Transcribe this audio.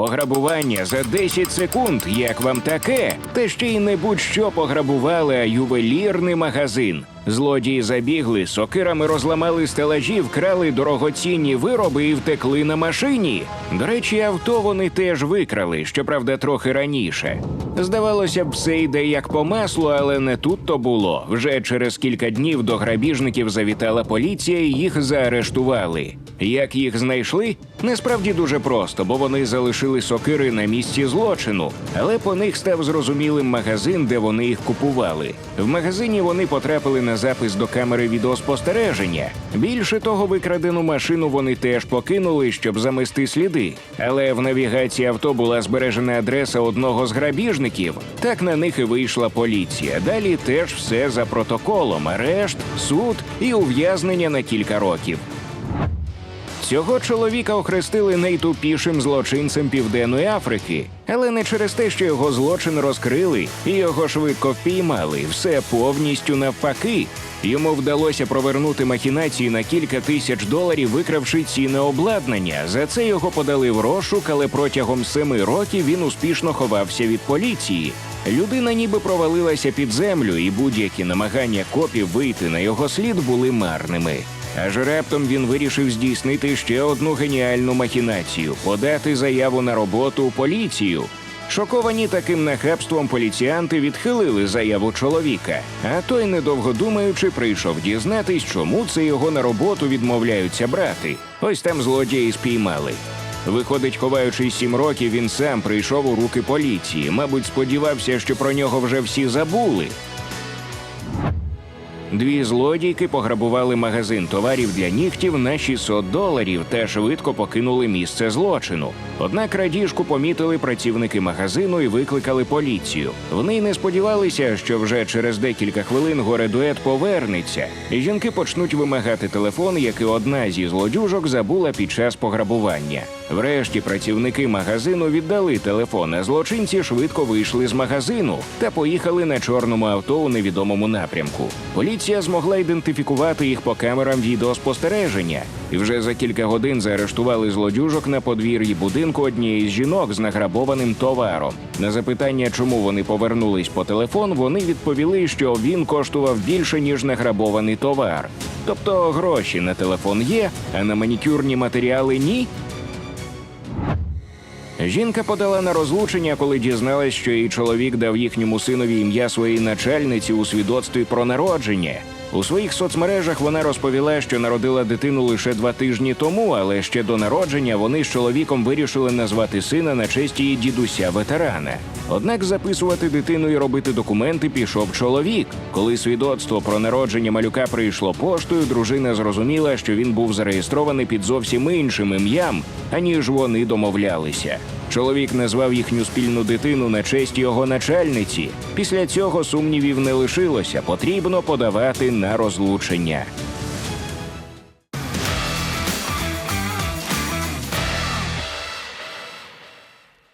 Пограбування за 10 секунд. Як вам таке? Та ще й не будь-що пограбували, а ювелірний магазин. Злодії забігли, сокирами розламали стелажі, вкрали дорогоцінні вироби і втекли на машині. До речі, авто вони теж викрали, щоправда, трохи раніше. Здавалося б, все йде як по маслу, але не тут то було. Вже через кілька днів до грабіжників завітала поліція і їх заарештували. Як їх знайшли? Насправді дуже просто, бо вони залишили сокири на місці злочину, але по них став зрозумілим магазин, де вони їх купували. В магазині вони потрапили на запис до камери відеоспостереження. Більше того, викрадену машину вони теж покинули, щоб замести сліди. Але в навігації авто була збережена адреса одного з грабіжників. Так на них і вийшла поліція. Далі теж все за протоколом: арешт, суд і ув'язнення на кілька років. Цього чоловіка охрестили найтупішим злочинцем Південної Африки, але не через те, що його злочин розкрили і його швидко впіймали. Все повністю навпаки. Йому вдалося провернути махінації на кілька тисяч доларів, викравши цінне обладнання. За це його подали в розшук, але протягом семи років він успішно ховався від поліції. Людина ніби провалилася під землю, і будь-які намагання копів вийти на його слід були марними. Аж раптом він вирішив здійснити ще одну геніальну махінацію подати заяву на роботу у поліцію. Шоковані таким нахабством поліціянти відхилили заяву чоловіка, а той, недовго думаючи, прийшов дізнатись, чому це його на роботу відмовляються брати. Ось там злодії спіймали. Виходить, ховаючись сім років, він сам прийшов у руки поліції. Мабуть, сподівався, що про нього вже всі забули. Дві злодійки пограбували магазин товарів для нігтів на 600 доларів та швидко покинули місце злочину. Однак крадіжку помітили працівники магазину і викликали поліцію. Вони не сподівалися, що вже через декілька хвилин горе дует повернеться, і жінки почнуть вимагати телефон, який одна зі злодюжок забула під час пограбування. Врешті працівники магазину віддали телефон, а злочинці швидко вийшли з магазину та поїхали на чорному авто у невідомому напрямку. Поліція змогла ідентифікувати їх по камерам відеоспостереження, і вже за кілька годин заарештували злодюжок на подвір'ї будинку однієї з жінок з награбованим товаром. На запитання, чому вони повернулись по телефон, вони відповіли, що він коштував більше ніж награбований товар. Тобто гроші на телефон є, а на манікюрні матеріали ні. Жінка подала на розлучення, коли дізналась, що її чоловік дав їхньому синові ім'я своєї начальниці у свідоцтві про народження. У своїх соцмережах вона розповіла, що народила дитину лише два тижні тому, але ще до народження вони з чоловіком вирішили назвати сина на честь її дідуся ветерана. Однак записувати дитину і робити документи пішов чоловік. Коли свідоцтво про народження малюка прийшло поштою, дружина зрозуміла, що він був зареєстрований під зовсім іншим ім'ям, аніж вони домовлялися. Чоловік назвав їхню спільну дитину на честь його начальниці. Після цього сумнівів не лишилося, потрібно подавати на розлучення.